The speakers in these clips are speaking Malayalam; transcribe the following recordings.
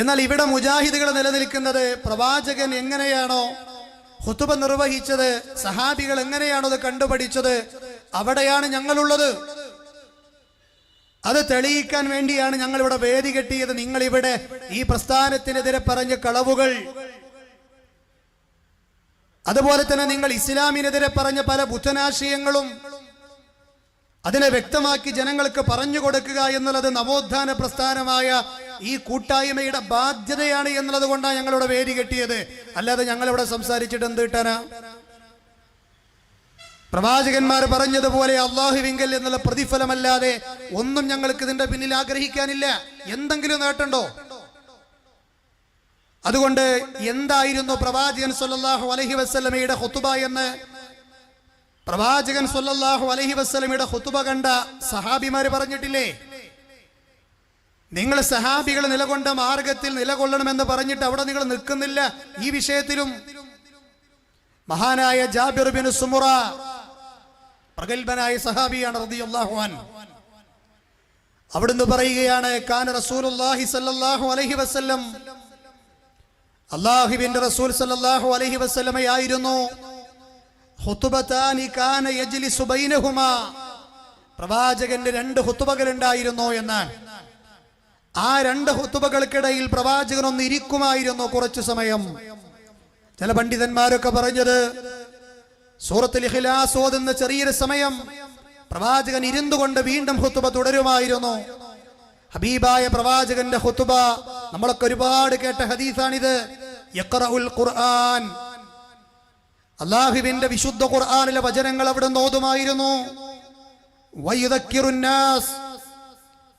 എന്നാൽ ഇവിടെ മുജാഹിദുകൾ നിലനിൽക്കുന്നത് പ്രവാചകൻ എങ്ങനെയാണോ ഹുത്തുബ നിർവഹിച്ചത് സഹാബികൾ എങ്ങനെയാണോ അത് കണ്ടുപഠിച്ചത് അവിടെയാണ് ഞങ്ങളുള്ളത്. അത് തെളിയിക്കാൻ വേണ്ടിയാണ് ഞങ്ങൾ ഇവിടെ വേദി കെട്ടിയത്. നിങ്ങൾ ഇവിടെ ഈ പ്രസ്ഥാനത്തിനെതിരെ പറഞ്ഞ കളവുകൾ. അതുപോലെ തന്നെ നിങ്ങൾ ഇസ്ലാമിനെതിരെ പറഞ്ഞ പല ബുദ്ധനാശയങ്ങളും അതിനെ വ്യക്തമാക്കി ജനങ്ങൾക്ക് പറഞ്ഞു കൊടുക്കുക എന്നുള്ളത് നവോത്ഥാന പ്രസ്ഥാനമായ ഈ കൂട്ടായ്മയുടെ ബാധ്യതയാണ് എന്നുള്ളത് കൊണ്ടാണ് ഞങ്ങളിവിടെ വേരി കെട്ടിയത്. അല്ലാതെ ഞങ്ങളിവിടെ സംസാരിച്ചിട്ട് എന്ത് കിട്ടാനാ? പ്രവാചകന്മാർ പറഞ്ഞതുപോലെ അള്ളാഹുവിങ്കൽ എന്നുള്ള പ്രതിഫലമല്ലാതെ ഒന്നും ഞങ്ങൾക്ക് ഇതിന്റെ പിന്നിൽ ആഗ്രഹിക്കാനില്ല. എന്തെങ്കിലും നേട്ടണ്ടോ? അതുകൊണ്ട് എന്തായിരുന്നു പ്രവാചകൻ സല്ലാഹു അലഹി വസ്ലമയുടെ ഹൊത്തുബ എന്ന് പ്രവാചകൻ സല്ലല്ലാഹു അലൈഹി വസല്ലമയുടെ ഹുത്തുബ കണ്ട സഹാബിമാര് പറഞ്ഞിട്ടില്ലേ? നിങ്ങൾ സഹാബികൾ നിലകൊണ്ട മാർഗത്തിൽ നിലകൊള്ളണമെന്ന് പറഞ്ഞിട്ട് അവിടെ നിങ്ങൾ നിൽക്കുന്നില്ല. ഈ വിഷയത്തിലും മഹാനായ ജാബിർ ബിൻ സുമുറ പ്രഗത്ഭനായ സഹാബിയാണ് റളിയല്ലാഹു അൻ അവിടുന്ന് പറയുകയാണ് കാന റസൂലുള്ളാഹി സല്ലല്ലാഹു അലൈഹി വസല്ലം. അള്ളാഹുവിന്റെ റസൂൽ സല്ലല്ലാഹു അലൈഹി വസല്ലമയായിരുന്നു. ബൈനഹുമാ പ്രവാചകന്റെ രണ്ട് ഹുത്തുബകൾ ഉണ്ടായിരുന്നു എന്നാണ്. ആ രണ്ട് ഹുത്തുബകൾക്കിടയിൽ പ്രവാചകൻ ഒന്ന് ഇരിക്കുമായിരുന്നു കുറച്ചു സമയം. ചില പണ്ഡിതന്മാരൊക്കെ പറഞ്ഞത് സൂറത്തിൽ ഓതുന്ന ചെറിയൊരു സമയം പ്രവാചകൻ ഇരുന്നു കൊണ്ട് വീണ്ടും ഹുത്തുബ തുടരുമായിരുന്നു. ഹബീബായ പ്രവാചകന്റെ ഹുത്തുബ നമ്മളൊക്കെ ഒരുപാട് കേട്ട ഹദീസാണിത്. ഖുർആൻ. അള്ളാഹുവിന്റെ വിശുദ്ധ ഖുർആാനിലെ വചനങ്ങൾ അവിടെ നോതുമായിരുന്നു വൈദക്കിറുന്നാസ്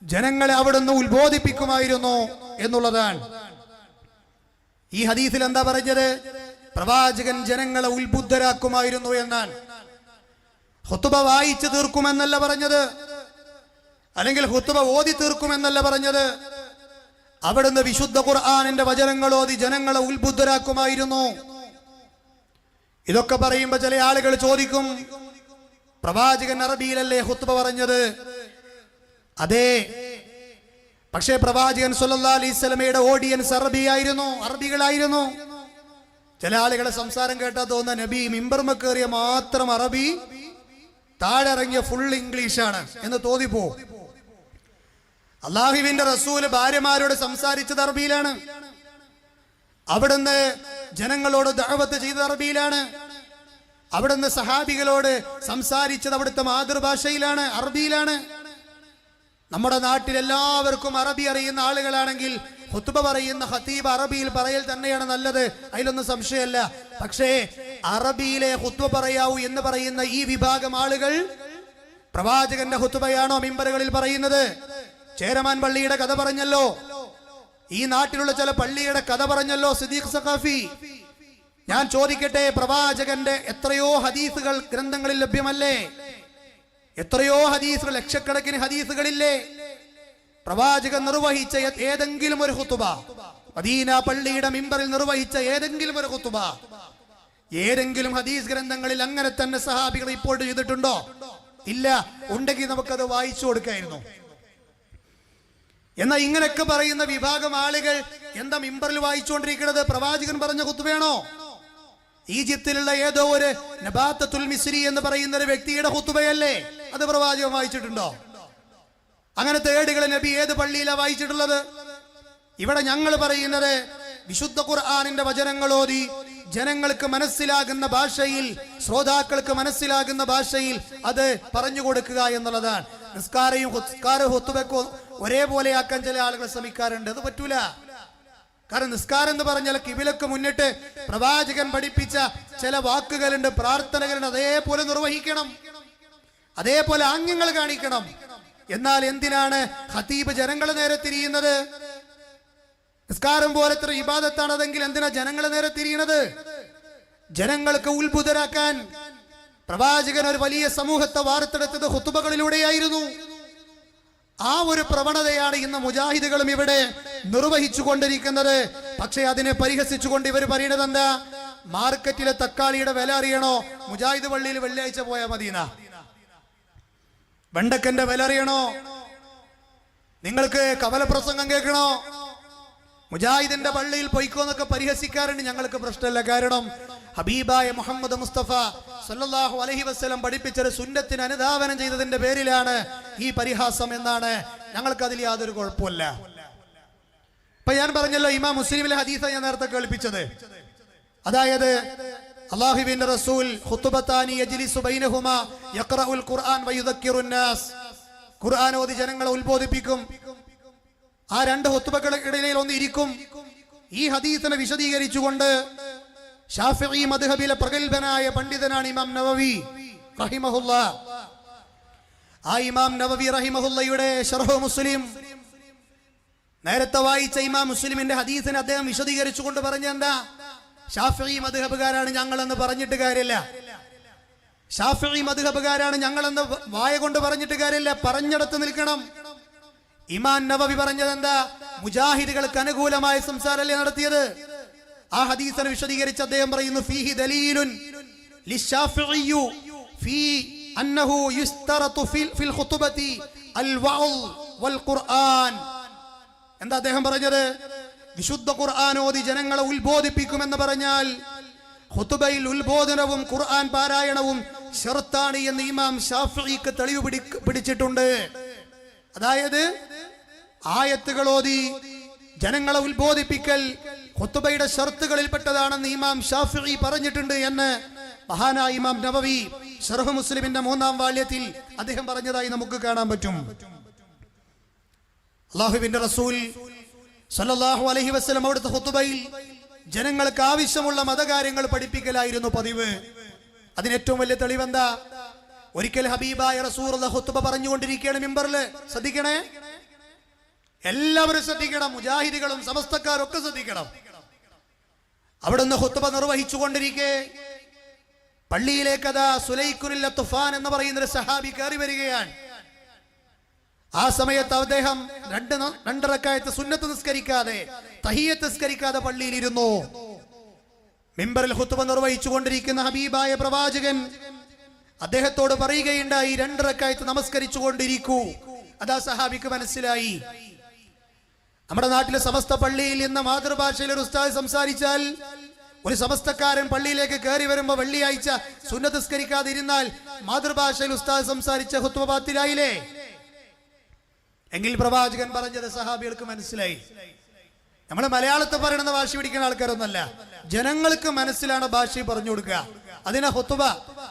ജനങ്ങളെ അവിടുന്ന് ഉത്ബോധിപ്പിക്കുമായിരുന്നു എന്നുള്ളതാണ്. ഈ ഹദീസിൽ എന്താ പറഞ്ഞത്? പ്രവാചകൻ ജനങ്ങളെ ഉത്ബുദ്ധരാക്കുമായിരുന്നു എന്നാണ്. ഹുത്തുബ വായിച്ചു തീർക്കുമെന്നല്ല പറഞ്ഞത്. അല്ലെങ്കിൽ ഹുത്തുബ ഓതി തീർക്കുമെന്നല്ല പറഞ്ഞത്. അവിടുന്ന് വിശുദ്ധ ഖുർആാനിന്റെ വചനങ്ങൾ ഓതി ജനങ്ങളെ ഉത്ബുദ്ധരാക്കുമായിരുന്നു. ഇതൊക്കെ പറയുമ്പോ ചില ആളുകൾ ചോദിക്കും പ്രവാചകൻ അറബിയിലല്ലേ ഹുത്തുബ പറഞ്ഞത്? അതെ. പക്ഷേ പ്രവാചകൻ സുല്ലാ അലൈഹി സ്വലമയുടെ ഓഡിയൻസ് അറബിയായിരുന്നു അറബികളായിരുന്നു. ചില ആളുകളെ സംസാരം കേട്ടാ തോന്നുന്ന നബി മിമ്പർമ കയറിയ മാത്രം അറബി താഴെ ഇറങ്ങിയ ഫുൾ ആണ് എന്ന് തോന്നിപ്പോ അള്ളാഹുവിന്റെ റസൂൽ ഭാര്യമാരോട് സംസാരിച്ചത് അറബിയിലാണ്. അവിടുന്ന് ജനങ്ങളോട് ദഅവത്ത് ചെയ്ത അറബിയിലാണ്. അവിടുന്ന് സഹാബികളോട് സംസാരിച്ചത് അവിടുത്തെ മാതൃഭാഷയിലാണ് അറബിയിലാണ്. നമ്മുടെ നാട്ടിൽ എല്ലാവർക്കും അറബി അറിയുന്ന ആളുകളാണെങ്കിൽ ഹുത്തുബ പറയുന്ന ഹത്തീബ് അറബിയിൽ പറയൽ തന്നെയാണ് നല്ലത് അതിലൊന്നും സംശയമല്ല. പക്ഷേ അറബിയിലെ ഹുത്തുബ പറയാവൂ എന്ന് പറയുന്ന ഈ വിഭാഗം ആളുകൾ പ്രവാചകന്റെ ഹുത്തുബയാണോ മിമ്പറുകളിൽ പറയുന്നത്? ചേരമാൻ പള്ളിയുടെ കഥ പറഞ്ഞല്ലോ. ഈ നാട്ടിലുള്ള ചില പള്ളിയുടെ കഥ പറഞ്ഞല്ലോ സിദ്ദീഖ് സഖാഫി. ഞാൻ ചോദിക്കട്ടെ പ്രവാചകന്റെ എത്രയോ ഹദീസുകൾ ഗ്രന്ഥങ്ങളിൽ ലഭ്യമല്ലേ? എത്രയോ ഹദീസുകൾ ലക്ഷക്കണക്കിന് ഹദീസുകളില്ലേ? പ്രവാചകൻ നിർവഹിച്ച ഏതെങ്കിലും ഒരു ഹുത്തുബ മദീന പള്ളിയുടെ മിമ്പറിൽ നിർവഹിച്ച ഏതെങ്കിലും ഒരു ഹുത്തുബ ഏതെങ്കിലും ഹദീസ് ഗ്രന്ഥങ്ങളിൽ അങ്ങനെ തന്നെ സഹാബികൾ ഇപ്പോൾ ചെയ്തിട്ടുണ്ടോ ഇല്ല. ഉണ്ടെങ്കിൽ നമുക്കത് വായിച്ചു കൊടുക്കായിരുന്നു. എന്നാൽ ഇങ്ങനെയൊക്കെ പറയുന്ന വിഭാഗം ആളുകൾ എന്താ മിമ്പറിൽ വായിച്ചുകൊണ്ടിരിക്കുന്നത്? പ്രവാചകൻ പറഞ്ഞ കുത്തുവേണോ ഈജിപ്തിലുള്ള ഏതോ ഒരു നബാത്തുൽ മിസ്രി എന്ന് പറയുന്ന ഒരു വ്യക്തിയുടെ കുത്തുവയല്ലേ അത് പ്രവാചകൻ വായിച്ചിട്ടുണ്ടോ? അങ്ങനെ ഏടുകൾ നബി ഏത് പള്ളിയിലാ വായിച്ചിട്ടുള്ളത്? ഇവിടെ ഞങ്ങൾ പറയുന്നത് വിശുദ്ധ ഖുർആാനിന്റെ വചനങ്ങൾ ഓതി ജനങ്ങൾക്ക് മനസ്സിലാകുന്ന ഭാഷയിൽ ശ്രോതാക്കൾക്ക് മനസ്സിലാകുന്ന ഭാഷയിൽ അത് പറഞ്ഞു കൊടുക്കുക എന്നുള്ളതാണ്. നിസ്കാരയും നിസ്കാര ഒരേപോലെ ഒരേപോലെയാക്കാൻ ചില ആളുകൾ ശ്രമിക്കാറുണ്ട്. അത് പറ്റൂല. കാരണം നിസ്കാരം എന്ന് പറഞ്ഞാൽ കിബിലക്ക് മുന്നിട്ട് പ്രവാചകൻ പഠിപ്പിച്ച ചില വാക്കുകളുണ്ട് പ്രാർത്ഥനകളുണ്ട്. അതേപോലെ നിർവഹിക്കണം. അതേപോലെ ആംഗ്യങ്ങൾ കാണിക്കണം. എന്നാൽ എന്തിനാണ് ഹതീബ് ജനങ്ങളെ നേരെ തിരിയുന്നത്? നിസ്കാരം പോലത്തെ ഇബാദത്താണ് അതെങ്കിൽ എന്തിനാ ജനങ്ങളെ നേരെ തിരിയുന്നത്? ജനങ്ങൾക്ക് ഉത്ഭുതരാക്കാൻ പ്രവാചകൻ ഒരു വലിയ സമൂഹത്തെ വാർത്തെടുത്തത് ഹുത്തുബകളിലൂടെയായിരുന്നു ആ ഒരു പ്രവണതയാണ് ഇന്ന് മുജാഹിദുകളും ഇവിടെ നിർവഹിച്ചു കൊണ്ടിരിക്കുന്നത് പക്ഷേ അതിനെ പരിഹസിച്ചുകൊണ്ട് ഇവർ പറയുന്നത് എന്താ? മാർക്കറ്റിലെ തക്കാളിയുടെ വില അറിയണോ? മുജാഹിദ് പള്ളിയിൽ വെള്ളിയാഴ്ച പോയാൽ മദീന വെണ്ടക്കന്റെ വില അറിയണോ? നിങ്ങൾക്ക് കവല പ്രസംഗം കേൾക്കണോ? മുജാഹിദിന്റെ പള്ളിയിൽ പൊയ്ക്കോന്നൊക്കെ പരിഹസിക്കാറുണ്ട്. ഞങ്ങൾക്ക് പ്രശ്നമില്ല. കാരണം ഹബീബായ മുഹമ്മദ് മുസ്തഫ സല്ലല്ലാഹു അലഹി വസ്ലം പഠിപ്പിച്ചൊരു സുന്നത്തിന് അനുധാവനം ചെയ്തതിന്റെ പേരിലാണ്. ഈ പരിഹാസം എന്നാണ് ഞങ്ങൾക്ക് അതിൽ യാതൊരു കുഴപ്പമില്ല ഇപ്പൊ ഞാൻ പറഞ്ഞല്ലോ ഇമാം മുസ്ലിമിലെ ഹദീസ ഞാൻ നേരത്തെ കേൾപ്പിച്ചത്. അതായത് അള്ളാഹുബിന്റെ റസൂൽ ഖുർആൻ ഓതി ജനങ്ങളെ ഉത്ബോധിപ്പിക്കും. ആ രണ്ട് ഹുത്തുബകൾക്കിടയിൽ ഒന്ന് ഇരിക്കും. ഈ ഹദീസിനെ വിശദീകരിച്ചുകൊണ്ട് ഷാഫി മധുഹബിലെ പ്രഗത്ഭനായ പണ്ഡിതനാണ് ഇമാം നവവി റഹിമഹുല്ല. ആ ഇമാം നവവി റഹിമഹുല്ലയുടെ ഷർഹു മുസ്ലിം. നേരത്തെ വായിച്ച ഇമാം മുസ്ലിമിന്റെ ഹദീസിനെ അദ്ദേഹം വിശദീകരിച്ചുകൊണ്ട് പറഞ്ഞെന്താ? ഷാഫി മദ്ഹബുകാരാണ് ഞങ്ങളെന്ന് പറഞ്ഞിട്ട് കാര്യമില്ല. ഷാഫി മദ്ഹബുകാരാണ് ഞങ്ങളെന്ന് വായ കൊണ്ട് പറഞ്ഞിട്ട് കാര്യമില്ല. പറഞ്ഞെടുത്ത് നിൽക്കണം. ഇമാൻ നവവി പറഞ്ഞത് എന്താ മുജാഹിദുകൾക്ക് അനുകൂലമായ സംസാരമല്ലേ നടത്തിയത്? ആ ഹദീസിനെ വിശദീകരിച്ച് അദ്ദേഹം പറയുന്നു ഫീഹി ദലീലുൻ ലിശാഫിഇയു ഫീ അന്നഹു യുസ്തറതു ഫിൽ ഫിൽ ഖുതുബതി അൽ വഅൽ വൽ ഖുർആൻ. എന്താ അദ്ദേഹം പറഞ്ഞത്? വിശുദ്ധ ഖുർആൻ ഓതി ജനങ്ങളെ ഉത്ബോധിപ്പിക്കുമെന്ന് പറഞ്ഞാൽ ഖുതുബയിൽ ഉത്ബോധനവും ഖുർആൻ പാരായണവും ഷർത്താണ് എന്ന് ഇമാം ഷാഫിക്ക് തെളിവ് പിടി പിടിച്ചിട്ടുണ്ട്. അതായത് ആയത്തുകൾ ഓതി ജനങ്ങളെ ഉത്ബോധിപ്പിക്കൽ ഖുത്തുബയുടെ ഷർത്തുകളിൽപ്പെട്ടതാണെന്ന് ഇമാം ഷാഫി പറഞ്ഞിട്ടുണ്ട് എന്ന് മഹാനായ ഇമാം നബവി ഷർഹ് മുസ്ലിമിന്റെ മൂന്നാം വാല്യത്തിൽ അദ്ദേഹം പറഞ്ഞതായി നമുക്ക് കാണാൻ പറ്റും. അള്ളാഹുവിന്റെ റസൂൽ സല്ലാഹു അലഹി വസ്ലം അവിടുത്തെ ഹുത്തുബയിൽ ജനങ്ങൾക്ക് ആവശ്യമുള്ള മതകാര്യങ്ങൾ പഠിപ്പിക്കലായിരുന്നു പതിവ്. അതിന് ഏറ്റവും വലിയ തെളിവെന്താ? ഒരിക്കൽ ഹബീബായ റസൂർ ഹുത്തുബ പറഞ്ഞുകൊണ്ടിരിക്കുകയാണ് മിമ്പറിൽ ശ്രദ്ധിക്കണേ. എല്ലാവരും ശ്രദ്ധിക്കണം. മുജാഹിദികളും സമസ്തക്കാരും ഒക്കെ ശ്രദ്ധിക്കണം. അവിടുന്ന് ഹുത്തുബ നിർവഹിച്ചു കൊണ്ടിരിക്കെ പള്ളിയിലേക്ക് അതാ സുലൈക്കുനില്ല തുഫാൻ എന്ന് പറയുന്ന ഒരു സഹാബി കയറി വരികയാണ്. ആ സമയത്ത് അദ്ദേഹം രണ്ട് രണ്ടിറക്കായത്ത് സുന്നത്ത് നിസ്കരിക്കാതെ തഹിയത്ത് നിസ്കരിക്കാതെ പള്ളിയിൽ ഇരുന്നു മിമ്പറിൽ ഹുത്തുബ നിർവഹിച്ചു കൊണ്ടിരിക്കുന്ന ഹബീബായ പ്രവാചകൻ അദ്ദേഹത്തോട് പറയുകയുണ്ടായി രണ്ടിറക്കായത്ത് നമസ്കരിച്ചു കൊണ്ടിരിക്കൂ അതാ സഹാബിക്ക് മനസ്സിലായി. നമ്മുടെ നാട്ടിലെ സമസ്ത പള്ളിയിൽ ഇന്ന് മാതൃഭാഷയിൽ ഒരു ഉസ്താദ് സംസാരിച്ചാൽ ഒരു സമസ്തക്കാരൻ പള്ളിയിലേക്ക് കയറി വരുമ്പോ വെള്ളിയാഴ്ച സുന്നതസ്കരിക്കാതെ ഇരുന്നാൽ മാതൃഭാഷയിൽ ഉസ്താദ് സംസാരിച്ച ഹുത്വപാത്തിലായില്ലേ എങ്കിൽ പ്രവാചകൻ പറഞ്ഞത് സഹാബികൾക്ക് മനസ്സിലായി. നമ്മൾ മലയാളത്തിൽ പറയണെന്ന് ഭാഷ പിടിക്കുന്ന ആൾക്കാരൊന്നല്ല ജനങ്ങൾക്ക് മനസ്സിലാണ് ഭാഷ പറഞ്ഞു കൊടുക്കുക. അതിനെ ഹുത്തുബ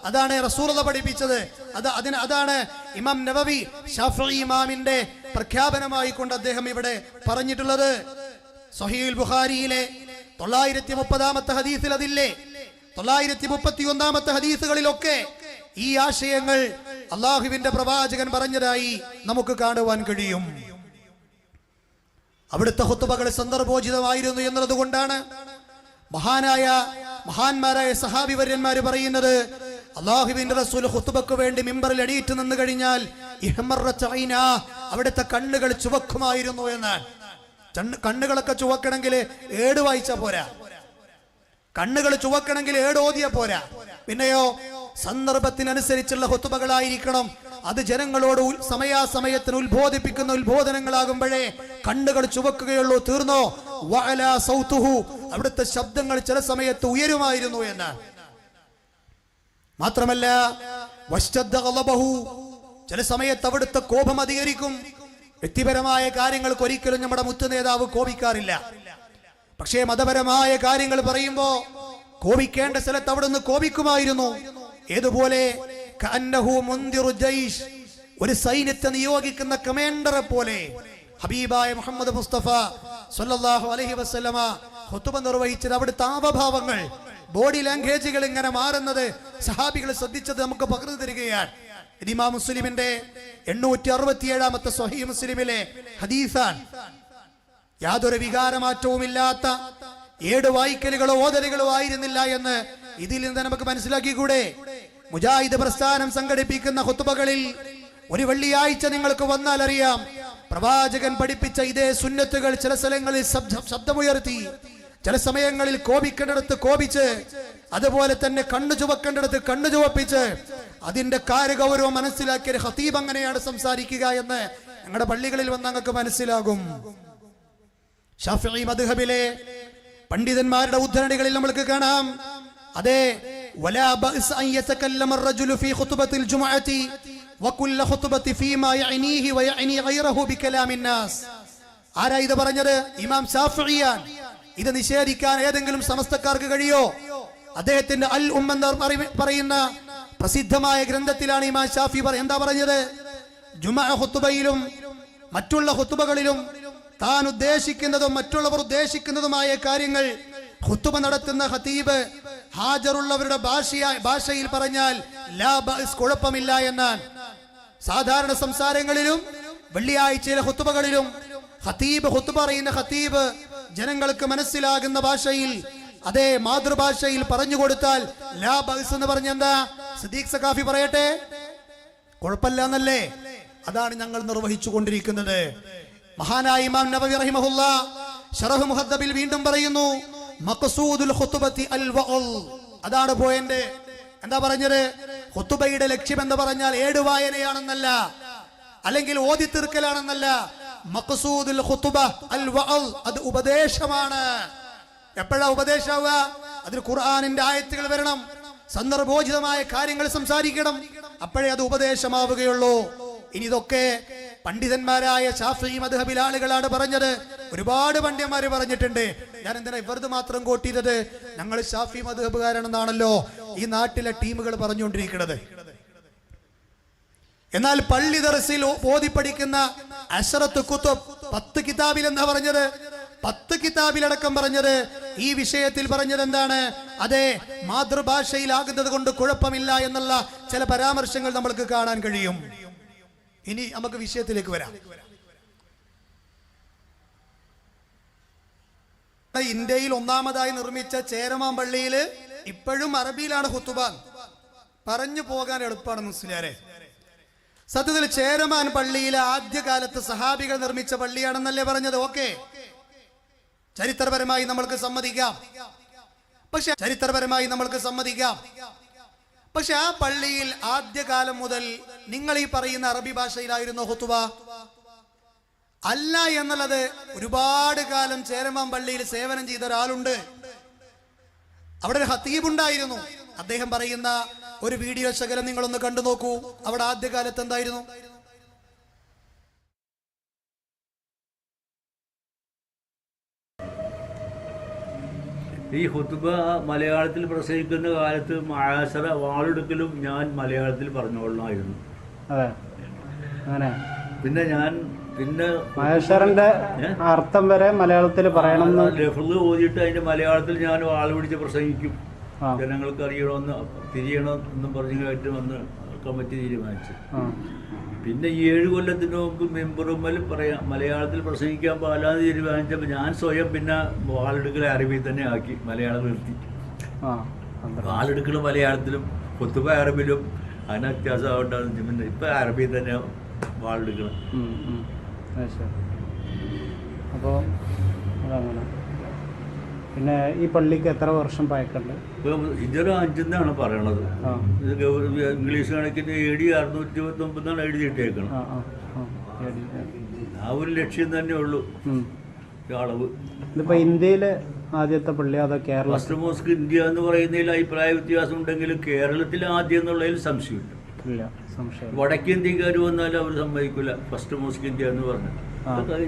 അതാണ് റസൂറത പഠിപ്പിച്ചത്. അത് അതിന് അതാണ് ഇമാം നവവി ഷാഫി ഇമാമിന്റെ പ്രഖ്യാപനമായി കൊണ്ട് അദ്ദേഹം ഇവിടെ പറഞ്ഞിട്ടുള്ളത്. സഹീൽ ബുഖാരിയിലെ തൊള്ളായിരത്തി മുപ്പതാമത്തെ ഹദീസിൽ അതില്ലേ? തൊള്ളായിരത്തി മുപ്പത്തി ഒന്നാമത്തെ ഹദീസുകളിലൊക്കെ ഈ ആശയങ്ങൾ അള്ളാഹുവിന്റെ പ്രവാചകൻ പറഞ്ഞതായി നമുക്ക് കാണുവാൻ കഴിയും. അവിടുത്തെ ഹുത്തുബകൾ സന്ദർഭോചിതമായിരുന്നു എന്നുള്ളത് കൊണ്ടാണ് മഹാനായ മഹാന്മാരായ സഹാബിവര്യന്മാര് പറയുന്നത് അള്ളാഹുവിന്റെ റസൂൽ ഹുത്തുബക്ക് വേണ്ടി മിമ്പറിൽ എണീറ്റ് നിന്ന് കഴിഞ്ഞാൽ അവിടുത്തെ കണ്ണുകൾ ചുവക്കുമായിരുന്നു എന്ന്. കണ്ണുകളൊക്കെ ചുവക്കണമെങ്കിൽ ഏട് വായിച്ച പോരാ. കണ്ണുകൾ ചുവക്കണമെങ്കിൽ ഏട് ഓതിയ പോരാ. പിന്നെയോ സന്ദർഭത്തിനനുസരിച്ചുള്ള ഹുത്തുബകളായിരിക്കണം അത് ജനങ്ങളോട് സമയാസമയത്തിന് ഉത്ബോധിപ്പിക്കുന്ന ഉത്ബോധനങ്ങളാകുമ്പോഴേ കണ്ണുകൾ ചുവക്കുകയുള്ളൂ തീർന്നോ? സൗത്തുഹു അവിടുത്തെ ശബ്ദങ്ങൾ ചില സമയത്ത് ഉയരുമായിരുന്നു എന്ന്. മാത്രമല്ല. ചില സമയത്ത് അവിടുത്തെ കോപം അധികരിക്കും. വ്യക്തിപരമായ കാര്യങ്ങൾക്ക് ഒരിക്കലും നമ്മുടെ മുത്തു നേതാവ് കോപിക്കാറില്ല. പക്ഷേ മതപരമായ കാര്യങ്ങൾ പറയുമ്പോ കോപിക്കേണ്ട സ്ഥലത്ത് അവിടുന്ന് കോപിക്കുമായിരുന്നു. ഏതുപോലെ? ഒരു സൈന്യത്തെ നിയോഗിക്കുന്ന കമാൻഡറെ പോലെ. ഹബീബായ മുഹമ്മദ് മുസ്തഫ സല്ലല്ലാഹു അലഹി വസ്ലമ ഖുതുബ നിർവഹിച്ചത് അവിടുത്തെ ആവഭാവങ്ങൾ ബോഡി ലാംഗ്വേജുകൾ ഇങ്ങനെ മാറുന്നത് സഹാബികൾ ശ്രദ്ധിച്ചത് നമുക്ക് പകർന്നു തരികയാണ്. ഇതിമാ മുസ്ലിമിന്റെ എണ്ണൂറ്റി അറുപത്തി ഏഴാമത്തെ സ്വഹീ മുസ്ലിമിലെ ഹദീസാൻ യാതൊരു വികാരമാറ്റവും ഇല്ലാത്ത ഏട് വായിക്കലുകളോ ഓതലുകളോ ആയിരുന്നില്ല എന്ന് ഇതിൽ നിന്ന് നമുക്ക് മനസ്സിലാക്കിക്കൂടെ? മുജാഹിദ് പ്രസ്ഥാനം സംഘടിപ്പിക്കുന്ന ഹുത്തുബകളിൽ ഒരു വെള്ളിയാഴ്ച നിങ്ങൾക്ക് വന്നാൽ അറിയാം. പ്രവാചകൻ പഠിപ്പിച്ച ഇതേ സുന്നത്തുകൾ ചില സ്ഥലങ്ങളിൽ ശബ്ദ- ശബ്ദമുയർത്തി. ചില സമയങ്ങളിൽ കോപിക്കേണ്ടടുത്ത് കോപിച്ച് അതുപോലെ തന്നെ കണ്ണു ചുവക്കേണ്ടടുത്ത് കണ്ണു ചുവപ്പിച്ച് അതിന്റെ കാര്യഗൗരവം മനസ്സിലാക്കിയ ഒരു ഹത്തീബ് അങ്ങനെയാണ് സംസാരിക്കുക എന്ന് ഞങ്ങളുടെ പള്ളികളിൽ വന്ന് ഞങ്ങൾക്ക് മനസ്സിലാകും ഷാഫി മദ്ഹബിലെ പണ്ഡിതന്മാരുടെ ഉദ്ധരണികളിൽ നമ്മൾക്ക് കാണാം അതെ ولا بأس أن يتكلم الرجل في خطبة الجمعة وكل خطبة فيما يعنيه ويعني غيره بكلام الناس ആരാ ഇത് പറഞ്ഞത് ഇമാം ഷാഫിയാൻ ഇത് നിഷേധിക്കാൻ ഏതെങ്കിലും സമസ്തക്കാർക്ക് കഴിയോ? അദ്ദേഹത്തിന്റെ അൽ ഉമ്മെന്ന് പറയുന്ന പ്രസിദ്ധമായ ഗ്രന്ഥത്തിലാണ് ഇമാം ഷാഫി എന്താ പറഞ്ഞത്? ജുമാ ഹുത്തുബയിലും മറ്റുള്ള ഹുത്തുബകളിലും താൻ ഉദ്ദേശിക്കുന്നതും മറ്റുള്ളവർ ഉദ്ദേശിക്കുന്നതുമായ കാര്യങ്ങൾ ഹുത്തുബ നടത്തുന്ന ഹതീബ് ഹാജറുള്ളവരുടെ ഭാഷയായ ഭാഷയിൽ പറഞ്ഞാൽ കുഴപ്പമില്ല എന്നാണ്. സാധാരണ സംസാരങ്ങളിലും വെള്ളിയാഴ്ചയിലെ ഹുത്തുബകളിലും ഹത്തീബ് ഹുത്തുബ അറിയുന്ന ഹത്തീബ് ജനങ്ങൾക്ക് മനസ്സിലാകുന്ന ഭാഷയിൽ അതേ മാതൃഭാഷയിൽ പറഞ്ഞു കൊടുത്താൽ ലാ ബഅസ് എന്ന് പറഞ്ഞ എന്താ? സിദ്ദീഖ് സഖാഫി പറയട്ടെ? കുഴപ്പമില്ല എന്നല്ലേ അതാണ് ഞങ്ങൾ നിർവഹിച്ചു കൊണ്ടിരിക്കുന്നത് മഹാനായ ഇമാം നബവി റഹിമഹുല്ല ഷറഹ് മുഹദ്ദബിൽ വീണ്ടും പറയുന്നു മഖസൂദുൽ ഖുത്ബത്തി അൽ അതാണ് പോയിന്റ് എന്താ പറഞ്ഞത്? ഖുത്ബയുടെ ലക്ഷ്യം എന്ന് പറഞ്ഞാൽ ഏടുവായനയാണെന്നല്ല അല്ലെങ്കിൽ ഓതി തീർക്കലാണെന്നല്ല മഖ്സൂദുൽ ഖുത്ബ അൽ വഅദ് അത് ഉപദേശമാണ്. എപ്പോഴാ ഉപദേശമാവുക അതിൽ ഖുർആനിന്റെ ആയത്തുകൾ വരണം. സന്ദർഭോചിതമായ കാര്യങ്ങൾ സംസാരിക്കണം. അപ്പോഴേ അത് ഉപദേശമാവുകയുള്ളൂ. ഇനി ഇതൊക്കെ പണ്ഡിതന്മാരായ ഷാഫി മദ്ഹബിൽ ആളുകളാണ് പറഞ്ഞത്. ഒരുപാട് പണ്ഡിതന്മാർ പറഞ്ഞിട്ടുണ്ട്. ഞാൻ എന്തിനാ ഇവർത് മാത്രം കോട്ടിയത് ഞങ്ങൾ ഷാഫി മദ്ഹബുകാരാണെന്നാണല്ലോ ഈ നാട്ടിലെ ടീമുകൾ പറഞ്ഞുകൊണ്ടിരിക്കുന്നത്. എന്നാൽ പള്ളി ദർസിൽ ബോധിപ്പടിക്കുന്ന അഷറത്ത് കുത്തുബ് പത്ത് കിതാബിൽ എന്താ പറഞ്ഞത്? പത്ത് കിതാബിലടക്കം പറഞ്ഞത് ഈ വിഷയത്തിൽ പറഞ്ഞത് എന്താണ്? അതെ മാതൃഭാഷയിലാകുന്നത് കൊണ്ട് കുഴപ്പമില്ല എന്നുള്ള ചില പരാമർശങ്ങൾ നമ്മൾക്ക് കാണാൻ കഴിയും. ഇനി നമുക്ക് വിഷയത്തിലേക്ക് വരാം. ഇന്ത്യയിൽ ഒന്നാമതായി നിർമ്മിച്ച ചേരമാൻ പള്ളിയിൽ ഇപ്പോഴും അറബിയിലാണ് ഹുത്തുബാൻ പറഞ്ഞു പോകാൻ എളുപ്പമാണ് മുസ്ലിയാരെ. സത്യത്തിൽ ചേരമാൻ പള്ളിയിലെ ആദ്യകാലത്ത് സഹാബികൾ നിർമ്മിച്ച പള്ളിയാണെന്നല്ലേ പറഞ്ഞത്? ഓക്കെ. ചരിത്രപരമായി നമ്മൾക്ക് സമ്മതിക്കാം. പക്ഷെ ചരിത്രപരമായി നമ്മൾക്ക് സമ്മതിക്കാം. പക്ഷെ ആ പള്ളിയിൽ ആദ്യകാലം മുതൽ നിങ്ങൾ ഈ പറയുന്ന അറബി ഭാഷയിലായിരുന്നു ഹുത്തുവ അല്ല എന്നുള്ളത് ഒരുപാട് കാലം ചേരമാൻ പള്ളിയിൽ സേവനം ചെയ്ത ഒരാളുണ്ട്. അവിടെ ഒരു ഹത്തീബ് ഉണ്ടായിരുന്നു. അദ്ദേഹം പറയുന്ന ഒരു വീഡിയോ ശകലം നിങ്ങളൊന്ന് കണ്ടു നോക്കൂ. അവിടെ ആദ്യകാലത്ത് എന്തായിരുന്നു? ഈ ഹുത്തുബ മലയാളത്തിൽ പ്രസംഗിക്കുന്ന കാലത്ത് മഹാസറ വാളെടുക്കലും ഞാൻ മലയാളത്തിൽ പറഞ്ഞുകൊള്ളായിരുന്നു അതെ. അങ്ങനെ. പിന്നെ ഞാൻ പിന്നെ മഹേശ്വരന്റെ അർത്ഥം വരെ മലയാളത്തിൽ പറയണം ലഫ്ള് ഓതിയിട്ട് അതിന്റെ മലയാളത്തിൽ ഞാൻ വാൾ പിടിച്ച് പ്രസംഗിക്കും. ജനങ്ങൾക്ക് അറിയണമെന്ന് തിരിയണം എന്നും പറഞ്ഞായിട്ട് വന്ന് കമ്മിറ്റി തീരുമാനിച്ചു. പിന്നെ ഈ ഏഴ് കൊല്ലത്തിന് മുമ്പ് മെമ്പറുമ്മൽ പറയാം മലയാളത്തിൽ പ്രസംഗിക്കാൻ പാലാന്ന് തീരുമാനിച്ചപ്പോൾ ഞാൻ സ്വയം പിന്നെ വാളെടുക്കലെ അറബി തന്നെ ആക്കി മലയാളം നിർത്തി. വാളെടുക്കൽ മലയാളത്തിലും കൊത്തുപ അറബിലും അതിന് വ്യത്യാസം ആവണ്ടെന്ന് പിന്നെ ഇപ്പം അറബിയിൽ തന്നെ വാളെടുക്കണം. അപ്പോൾ പിന്നെ ഈ പള്ളിക്ക് എത്ര വർഷം പഴക്കമുണ്ട്? ഇതൊരു അഞ്ചെന്നാണ് പറയണത്. ഇത് ഇംഗ്ലീഷ് കണക്കിന് എ ഡി അറുന്നൂറ്റി ഇരുപത്തി ഒമ്പതാണ് എഴുതിയിട്ടേക്കണം ആ. ഒരു ലക്ഷ്യം തന്നെ ഉള്ളൂ. അളവ്. ഇതിപ്പോ ഇന്ത്യയിലെ ആദ്യത്തെ പള്ളി അതോ കേരള? ഫസ്റ്റ് മോസ്ക് ഇന്ത്യ എന്ന് പറയുന്നതിൽ അഭിപ്രായ വ്യത്യാസം ഉണ്ടെങ്കിലും കേരളത്തിൽ ആദ്യം എന്നുള്ളതിൽ സംശയമില്ല. ഇല്ല സംശയം വടക്കേന്ത്യക്കാർ വന്നാലും അവർ സമ്മതിക്കില്ല. ഫസ്റ്റ് മോസ്ക് ഇന്ത്യ എന്ന് പറഞ്ഞു.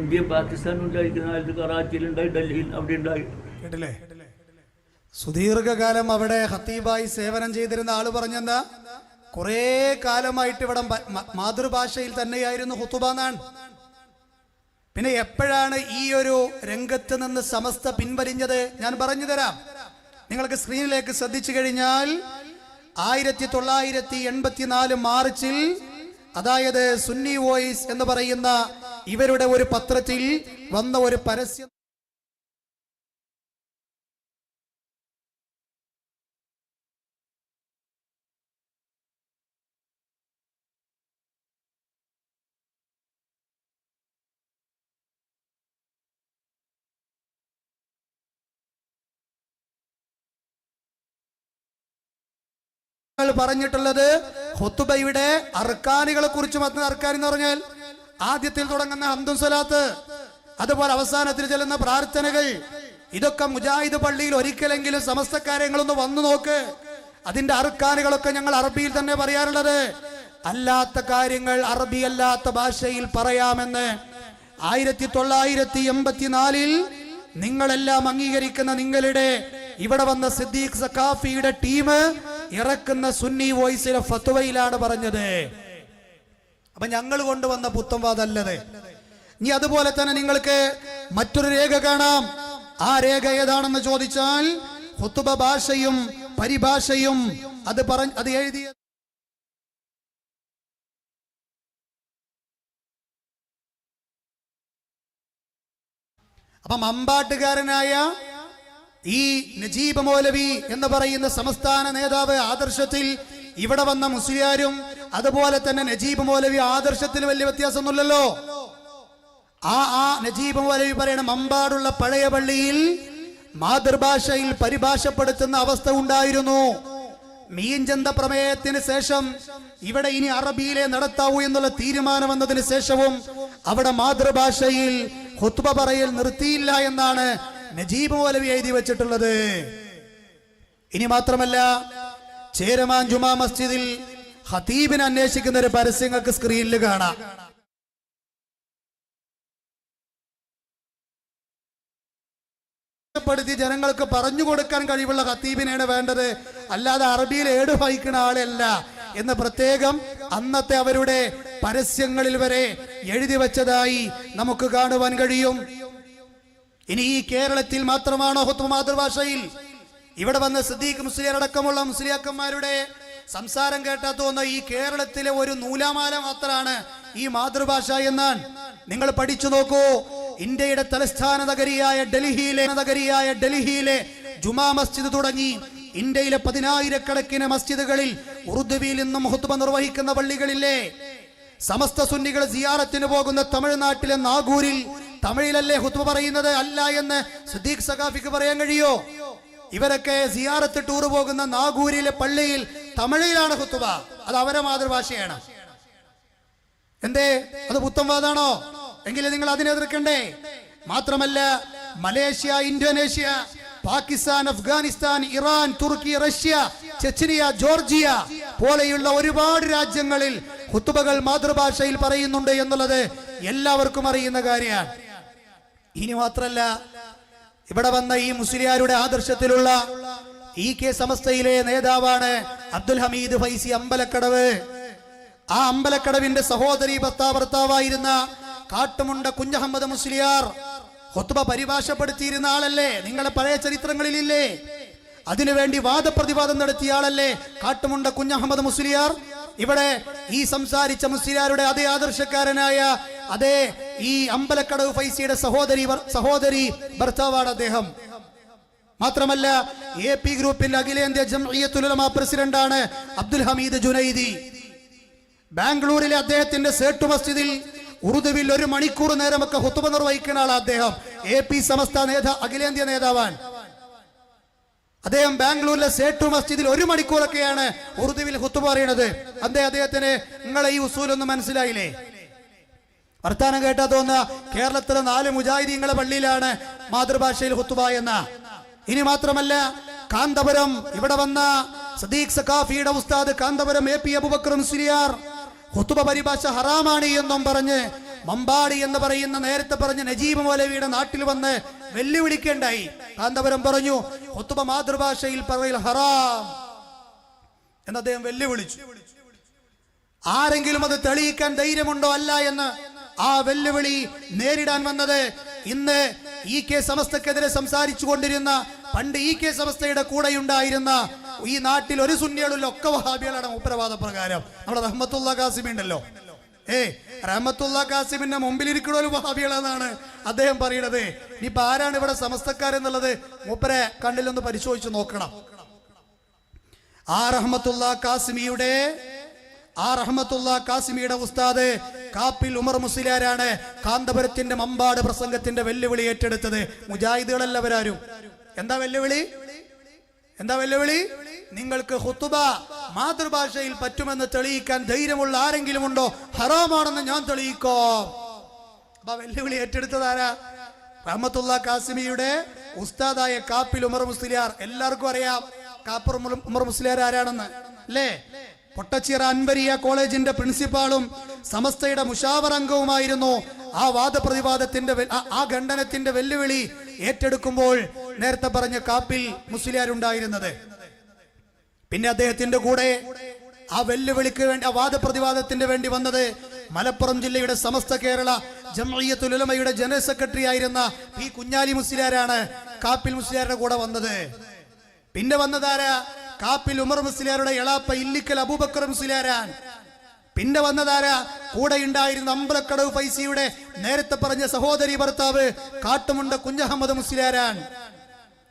ഇന്ത്യ പാകിസ്ഥാൻ ഉണ്ടായിരിക്കുന്ന കാലത്ത് കറാച്ചിയിൽ ഉണ്ടായി ഡൽഹിയിൽ അവിടെ ഉണ്ടായി. കേട്ടില്ലേ? സുദീർഘകാലം അവിടെ ഹത്തീബായി സേവനം ചെയ്തിരുന്ന ആൾ പറഞ്ഞെന്താ? കുറെ കാലമായിട്ട് ഇവിടെ മാതൃഭാഷയിൽ തന്നെയായിരുന്നു ഹുത്തുബ എന്നാണ് പിന്നെ എപ്പോഴാണ് ഈ ഒരു രംഗത്ത് നിന്ന് സമസ്ത പിൻവലിഞ്ഞത്? ഞാൻ പറഞ്ഞു തരാം. നിങ്ങൾക്ക് സ്ക്രീനിലേക്ക് ശ്രദ്ധിച്ചു കഴിഞ്ഞാൽ ആയിരത്തി തൊള്ളായിരത്തി എൺപത്തിനാല് മാർച്ചിൽ അതായത് സുന്നി വോയിസ് എന്ന് പറയുന്ന ഇവരുടെ ഒരു പത്രത്തിൽ വന്ന ഒരു പരസ്യം ഞങ്ങൾ പറഞ്ഞിട്ടുള്ളത് ഹുത്തുബയുടെ അർക്കാനുകളെ കുറിച്ച് മറ്റൊരു അർക്കാൻ എന്ന് പറഞ്ഞാൽ ആദ്യത്തിൽ തുടങ്ങുന്ന ഹന്തും സ്വലാത്ത് അതുപോലെ അവസാനത്തിൽ ചെല്ലുന്ന പ്രാർത്ഥനകൾ. ഇതൊക്കെ മുജാഹിദ് പള്ളിയിൽ ഒരിക്കലെങ്കിലും സമസ്ത കാര്യങ്ങളൊന്ന് വന്നു നോക്ക്. അതിന്റെ അർക്കാനുകളൊക്കെ ഞങ്ങൾ അറബിയിൽ തന്നെ പറയാറുള്ളത്. അല്ലാത്ത കാര്യങ്ങൾ അറബി അല്ലാത്ത ഭാഷയിൽ പറയാമെന്ന്. ആയിരത്തി തൊള്ളായിരത്തി എൺപത്തിനാലിൽ നിങ്ങളെല്ലാം അംഗീകരിക്കുന്ന നിങ്ങളുടെ ഇവിടെ വന്ന സിദ്ദീഖ് സഖാഫിയുടെ ടീം ഇറക്കുന്ന സുന്നി വോയിസിലെ ഫത്തുവയിലാണ് പറഞ്ഞത്. അപ്പൊ ഞങ്ങൾ കൊണ്ടുവന്ന പുത്തംവാദല്ലത് ഇനി അതുപോലെ തന്നെ നിങ്ങൾക്ക് മറ്റൊരു രേഖ കാണാം. ആ രേഖ ഏതാണെന്ന് ചോദിച്ചാൽ ഹുത്തുബ ഭാഷയും പരിഭാഷയും അത് പറഞ്ഞ് അത് എഴുതിയ അപ്പം അമ്പാട്ടുകാരനായ ഈ നജീബ് മൗലവി എന്ന് പറയുന്ന സംസ്ഥാന നേതാവ് ആദർശത്തിൽ ഇവിടെ വന്ന മുസ്ലിയാരും അതുപോലെ തന്നെ നജീബ് മൗലവി ആദർശത്തിന് വലിയ വ്യത്യാസമൊന്നുമില്ലല്ലോ. ആ ആ നജീബ് മൗലവി പറയണ മമ്പാടുള്ള പഴയ പള്ളിയിൽ മാതൃഭാഷയിൽ പരിഭാഷപ്പെടുത്തുന്ന അവസ്ഥ ഉണ്ടായിരുന്നു. മീൻചന്ത പ്രമേയത്തിന് ശേഷം ഇവിടെ ഇനി അറബിയിലെ നടത്താവൂ എന്നുള്ള തീരുമാനം വന്നതിന് ശേഷവും അവിടെ മാതൃഭാഷയിൽ ഹുത്ബ പറയൽ നിർത്തിയില്ല എന്നാണ് നജീബ് മൗലവി എഴുതി വെച്ചിട്ടുള്ളത്. ഇനി മാത്രമല്ല ചേരമാൻ ജുമാ മസ്ജിദിൽ ഹതീബിനെ അന്വേഷിക്കുന്ന ഒരു പരസ്യങ്ങൾക്ക് സ്ക്രീനിൽ കാണാം. പ്പെടുത്തി ജനങ്ങൾക്ക് പറഞ്ഞു കൊടുക്കാൻ കഴിവുള്ള ഖത്തീബിനെയാണ് വേണ്ടത്. അല്ലാതെ അറബിയിൽ ഏട് വഹിക്കുന്ന ആളല്ല എന്ന് പ്രത്യേകം അന്നത്തെ അവരുടെ പരസ്യങ്ങളിൽ വരെ എഴുതി വെച്ചതായി നമുക്ക് കാണുവാൻ കഴിയും. ഇനി ഈ കേരളത്തിൽ മാത്രമാണോ ഹുത്വ മാതൃഭാഷയിൽ? ഇവിടെ വന്ന സിദ്ദീഖ് മുസ്ലിയർ അടക്കമുള്ള മുസ്ലിയാക്കന്മാരുടെ സംസാരം കേട്ടാ തോന്നുന്ന ഈ കേരളത്തിലെ ഒരു നൂലാമാല മാത്രമാണ് ഈ മാതൃഭാഷ എന്നാൽ നിങ്ങൾ പഠിച്ചു നോക്കൂ ഇന്ത്യയുടെ തലസ്ഥാന നഗരിയായ ഡൽഹിയിലെ നഗരിയായ ഡൽഹിയിലെ ജുമാ മസ്ജിദ് തുടങ്ങി. ഇന്ത്യയിലെ പതിനായിരക്കണക്കിന് മസ്ജിദുകളിൽ ഉറുദുവിൽ നിന്നും ഹുത്തുബ നിർവഹിക്കുന്ന പള്ളികളില്ലേ? സമസ്ത സുന്നികൾ സിയാറത്തിന് പോകുന്ന തമിഴ്നാട്ടിലെ നാഗൂരിൽ തമിഴിലല്ലേ ഹുത്വ പറയുന്നത്? അല്ല എന്ന് സുദീഖ് സഖാഫിക്ക് പറയാൻ കഴിയോ? ഇവരൊക്കെ സിയാറത്ത് ടൂർ പോകുന്ന നാഗൂരിലെ പള്ളിയിൽ തമിഴിലാണ് ഹുത്തുബ അത് അവരെ മാതൃഭാഷയാണ്. എന്തേ? അത് പുത്തംവാദാണോ എങ്കിൽ നിങ്ങൾ അതിനെ എതിർക്കണ്ടേ? മാത്രമല്ല Malaysia Indonesia Pakistan Afghanistan Iran തുർക്കി റഷ്യ ചെച്ചിനിയ ജോർജിയ പോലെയുള്ള ഒരുപാട് രാജ്യങ്ങളിൽ ഹുത്തുബകൾ മാതൃഭാഷയിൽ പറയുന്നുണ്ട് എന്നുള്ളത് എല്ലാവർക്കും അറിയുന്ന കാര്യമാണ്. ഇനി മാത്രല്ല ഇവിടെ വന്ന ഈ മുസ്ലിയാരുടെ ആദർശത്തിലുള്ള ഈ കെ സമസ്തയിലെ നേതാവാണ് അബ്ദുൽ ഹമീദ് ഫൈസി അമ്പലക്കടവ്. ആ അമ്പലക്കടവിന്റെ സഹോദരി ഭർത്താ ഭർത്താവായിരുന്ന കാട്ടുമുണ്ട കുഞ്ഞഹമ്മദ് മുസ്ലിയാർ ഹൊത്തുബ പരിഭാഷപ്പെടുത്തിയിരുന്ന ആളല്ലേ? നിങ്ങളെ പഴയ ചരിത്രങ്ങളിലില്ലേ? അതിനുവേണ്ടി വാദപ്രതിവാദം നടത്തിയ ആളല്ലേ കാട്ടുമുണ്ട കുഞ്ഞഹമ്മദ് മുസ്ലിയാർ? ഇവിടെ ഈ സംസാരിച്ച മുസ്ലിയാരുടെ അതേ ആദർശക്കാരനായ അതേ ഈ അമ്പലക്കടവ് ഫൈസിയുടെ സഹോദരി സഹോദരി ഭർത്താവാണ് അദ്ദേഹം. മാത്രമല്ല എ പി ഗ്രൂപ്പിന്റെ അഖിലേന്ത്യാ പ്രസിഡന്റ് ആണ് അബ്ദുൽ ഹമീദ് ജുനൈദി. ബാംഗ്ലൂരിലെ അദ്ദേഹത്തിന്റെ സേട്ടു മസ്ജിദിൽ ഉറുദുവിൽ ഒരു മണിക്കൂർ നേരമൊക്കെ ഹുത്തുബ നിർവഹിക്കുന്ന ആളാണ് അദ്ദേഹം. എ പി സമസ്ത നേതാ അഖിലേന്ത്യാ നേതാവാൻ. അദ്ദേഹം ബാംഗ്ലൂരിലെ സേട്ടു മസ്ജിദിൽ ഒരു മണിക്കൂറൊക്കെയാണ് ഉറുദുവിൽ ഹുത്തുബ പറയുന്നത്. അന്തേ അദ്ദേഹത്തിന് നിങ്ങളെ ഈ ഉസൂലൊന്നും മനസ്സിലായില്ലേ? വർത്താനം കേട്ടാ തോന്നുന്ന കേരളത്തിലെ നാല് മുജാഹിദീങ്ങളെ പള്ളിയിലാണ് മാതൃഭാഷയിൽ ഹുത്തുബ എന്ന. ഇനി മാത്രമല്ല കാന്തപുരം ഇവിടെ വന്ന സദീഖ് സഖാഫിയുടെ ഉസ്താദ് കാന്തപുരം എ പി അബുബക്രം മുസ്ലിയാർ ഹുത്തുബ പരിഭാഷ ഹറാമാണ് എന്നും പറഞ്ഞ് മമ്പാടി എന്ന് പറയുന്ന നേരത്തെ പറഞ്ഞ നജീബ് മൗലവിയുടെ നാട്ടിൽ വന്ന് വെല്ലുവിളിക്കേണ്ടായി. കാന്തപുരം പറഞ്ഞു ഒത്തുമ മാതൃഭാഷയിൽ പറയൽ ഹറാം. എന്ന് അദ്ദേഹം വെല്ലുവിളിച്ചു. ആരെങ്കിലും അത് തെളിയിക്കാൻ ധൈര്യമുണ്ടോ അല്ല എന്ന് ആ വെല്ലുവിളി നേരിടാൻ വന്നത് ഇന്ന് ഇ കെ സമസ്തക്കെതിരെ സംസാരിച്ചു കൊണ്ടിരുന്ന പണ്ട് ഇ കെ സമസ്തയുടെ കൂടെയുണ്ടായിരുന്ന ഈ നാട്ടിൽ ഒരു സുന്നികളുള്ള ഒക്കെ വഹാബികളാണ് ഉത്തരവാദ പ്രകാരം നമ്മുടെ റഹ്മത്തുള്ള കാസിമി ഉണ്ടല്ലോ. ഏ റഹമത്തുള്ള കാസിമിന്റെ മുമ്പിലിരിക്കുന്ന ഒരു വഹാബികളെന്നാണ് അദ്ദേഹം പറയണത് ഇനിയിപ്പോ ആരാണ് ഇവിടെ സമസ്തക്കാരെന്നുള്ളത് മൂപ്പരെ കണ്ണിലൊന്ന് പരിശോധിച്ച് നോക്കണം. ആ റഹമത്തുള്ള കാസിമിയുടെ ആ റഹമത്തുള്ള കാസിമിയുടെ ഉസ്താദ് കാപ്പിൽ ഉമർ മുസ്ലിയാരാണ് കാന്തപുരത്തിന്റെ മമ്പാട് പ്രസംഗത്തിന്റെ വെല്ലുവിളി ഏറ്റെടുത്തത്. മുജാഹിദുകളല്ലവരാരും എന്താ വെല്ലുവിളി? എന്താ വെല്ലുവിളി? നിങ്ങൾക്ക് ഹുത്തുബ മാതൃഭാഷയിൽ പറ്റുമെന്ന് തെളിയിക്കാൻ ധൈര്യമുള്ള ആരെങ്കിലും ഉണ്ടോ ഹറാമാണെന്ന് ഞാൻ തെളിയിക്കോ. അപ്പൊ വെല്ലുവിളി ഏറ്റെടുത്തതാരാ റഹമത്തുള്ള കാസിമിയുടെ ഉസ്താദായ കാപ്പിൽ ഉമർ മുസ്ലിയാർ. എല്ലാവർക്കും അറിയാം കാപ്പർ ഉമർ- മുസ്ലിയാർ ആരാണെന്ന്. അല്ലേ? പൊട്ടച്ചിറ അൻവരിയ കോളേജിന്റെ പ്രിൻസിപ്പാളും സമസ്തയുടെ മുഷാവർ അംഗവുമായിരുന്നു. ആ വാദപ്രതിവാദത്തിന്റെ ആ- ഖണ്ഡനത്തിന്റെ വെല്ലുവിളി ഏറ്റെടുക്കുമ്പോൾ നേരത്തെ പറഞ്ഞ കാപ്പിൽ മുസ്ലിയാരുണ്ടായിരുന്നത്. പിന്നെ അദ്ദേഹത്തിന്റെ കൂടെ ആ വെല്ലുവിളിക്ക് വേണ്ടി ആ വാദപ്രതിവാദത്തിന്റെ വേണ്ടി വന്നത് മലപ്പുറം ജില്ലയുടെ സമസ്ത കേരള ജമയ്യത്തുലമയുടെ ജനറൽ സെക്രട്ടറി ആയിരുന്ന പി കുഞ്ഞാലി മുസ്ലിയാരാണ് കാപ്പിൽ മുസ്ലിയാരുടെ കൂടെ വന്നത്. പിന്നെ വന്നതാരാ കാപ്പിൽ ഉമർ മുസ്ലിയാരുടെ എളാപ്പ ഇല്ലിക്കൽ അബൂബക്കർ മുസ്ലിയാരാൻ പിന്നെ വന്നതാരാ കൂടെ ഉണ്ടായിരുന്ന അമ്പലക്കടവ് പൈസയുടെ നേരത്തെ പറഞ്ഞ സഹോദരി ഭർത്താവ് കാട്ടുമുണ്ട കുഞ്ഞഹമ്മദ് മുസ്ലിയാരാൻ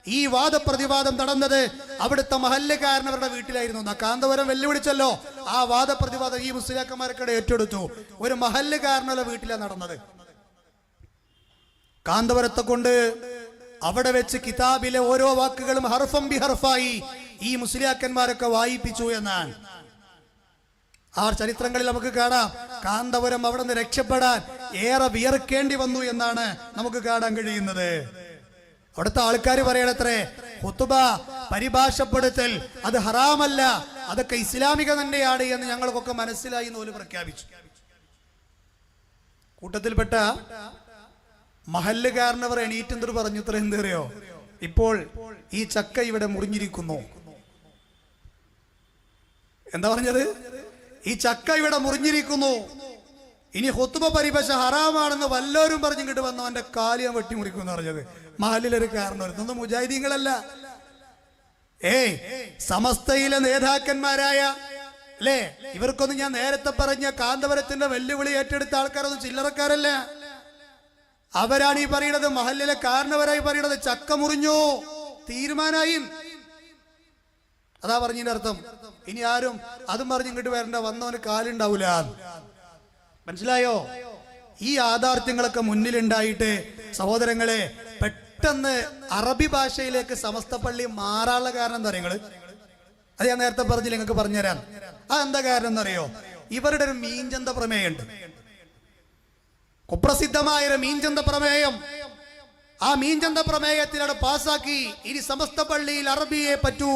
ഈ വാദപ്രതിവാദം നടന്നത് അവിടുത്തെ മഹല്ലുകാരനവരുടെ വീട്ടിലായിരുന്നു. എന്നാ കാന്തപുരം വെല്ലുവിളിച്ചല്ലോ. ആ വാദപ്രതിവാദം ഈ മുസ്ലിയാക്കന്മാർക്കിടെ ഏറ്റെടുത്തു. ഒരു മഹല്ലുകാരനുള്ള വീട്ടിലാണ് നടന്നത്. കാന്തപുരത്തെ കൊണ്ട് അവിടെ വെച്ച് കിതാബിലെ ഓരോ വാക്കുകളും ഹർഫം ബി ഹർഫായി ഈ മുസ്ലിയാക്കന്മാരൊക്കെ വായിപ്പിച്ചു എന്നാണ്. ആ ചരിത്രങ്ങളിൽ നമുക്ക് കാണാം. കാന്തപുരം അവിടെ നിന്ന് രക്ഷപ്പെടാൻ ഏറെ വിയർക്കേണ്ടി വന്നു എന്നാണ് നമുക്ക് കാണാൻ കഴിയുന്നത്. അവിടുത്തെ ആൾക്കാർ പറയണത്രേ ഹുത്തുബ പരിഭാഷപ്പെടുത്തൽ അത് ഹറാമല്ല അതൊക്കെ ഇസ്ലാമിക തന്നെയാണ് എന്ന് ഞങ്ങൾക്കൊക്കെ മനസ്സിലായി എന്ന് പ്രഖ്യാപിച്ചു. കൂട്ടത്തിൽപ്പെട്ട മഹല്ലുകാരനവർ എണീറ്റെന്തൊരു പറഞ്ഞു ഇത്ര എന്തറിയോ ഇപ്പോൾ ഈ ചക്ക ഇവിടെ മുറിഞ്ഞിരിക്കുന്നു. എന്താ പറഞ്ഞത്? ഈ ചക്ക ഇവിടെ മുറിഞ്ഞിരിക്കുന്നു. ഇനി ഹൊത്തുബ പരിഭാഷ ഹറാമാണെന്ന് വല്ലോരും പറഞ്ഞിങ്ങോട്ട് വന്നു അവന്റെ കാലി ഞാൻ വെട്ടി എന്ന് പറഞ്ഞത്. മഹലിലൊരു കാരണം ഇതൊന്നും മുജാഹിദീങ്ങളല്ല. ഏയ് സമസ്തയിലെ നേതാക്കന്മാരായ അല്ലേ? ഇവർക്കൊന്നും ഞാൻ നേരത്തെ പറഞ്ഞ കാന്തപുരത്തിന്റെ വെല്ലുവിളി ഏറ്റെടുത്ത ആൾക്കാരൊന്നും ചില്ലറക്കാരല്ല. അവരാണ് ഈ പറയുന്നത് മഹലിലെ കാരണവരായി പറയുന്നത് ചക്ക മുറിഞ്ഞു. തീരുമാനായി. അതാ പറഞ്ഞതിന്റെ അർത്ഥം. ഇനി ആരും അതും പറഞ്ഞ് ഇങ്ങോട്ട് വരണ്ട വന്നവന് കാലുണ്ടാവൂല. മനസ്സിലായോ? ഈ യാഥാർത്ഥ്യങ്ങളൊക്കെ മുന്നിലുണ്ടായിട്ട് സഹോദരങ്ങളെ പെട്ടെന്ന് അറബി ഭാഷയിലേക്ക് സമസ്ത പള്ളി മാറാനുള്ള കാരണം എന്താ നിങ്ങൾ? അത് ഞാൻ നേരത്തെ പറഞ്ഞില്ല നിങ്ങൾക്ക് പറഞ്ഞുതരാം. അതെന്താ കാരണം എന്നറിയോ? ഇവരുടെ ഒരു മീൻചന്ത പ്രമേയുണ്ട് കുപ്രസിദ്ധമായ ഒരു മീൻചന്ത പ്രമേയം. ആ മീൻചന്ത പ്രമേയത്തിലൂടെ പാസാക്കി ഇനി സമസ്ത പള്ളിയിൽ അറബിയെ പറ്റൂ.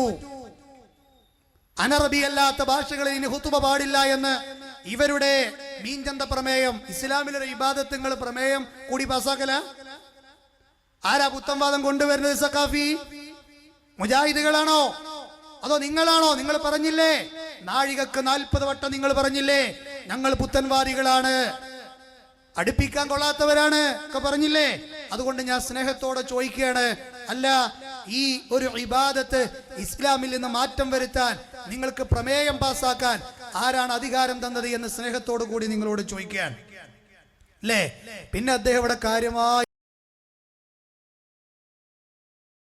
അനറബിയല്ലാത്ത ഭാഷകളിൽ ഇനി ഹുത്തുബ പാടില്ല എന്ന് ഇവരുടെ മീൻചന്ത പ്രമേയം ഇസ്ലാമിലെ ഇബാദത്തുങ്ങൾ പ്രമേയം കൂടി പാസാക്കല. ആരാ പുത്തംവാദം കൊണ്ടുവരുന്നത് സക്കാഫി മുജാഹിദുകളാണോ? അതോ നിങ്ങളാണോ? നിങ്ങൾ പറഞ്ഞില്ലേ? നാഴികക്ക് നാൽപ്പത് വട്ടം നിങ്ങൾ പറഞ്ഞില്ലേ? ഞങ്ങൾ പുത്തൻവാദികളാണ്. അടുപ്പിക്കാൻ കൊള്ളാത്തവരാണ് ഒക്കെ പറഞ്ഞില്ലേ? അതുകൊണ്ട് ഞാൻ സ്നേഹത്തോടെ ചോദിക്കുകയാണ്. അല്ല ഈ ഒരു ഇബാദത്ത് ഇസ്ലാമിൽ നിന്ന് മാറ്റം വരുത്താൻ നിങ്ങൾക്ക് പ്രമേയം പാസാക്കാൻ ആരാണ് അധികാരം തന്നത് എന്ന് സ്നേഹത്തോടു കൂടി നിങ്ങളോട് ചോദിക്കാൻ അല്ലേ പിന്നെ അദ്ദേഹം ഇവിടെ കാര്യമായി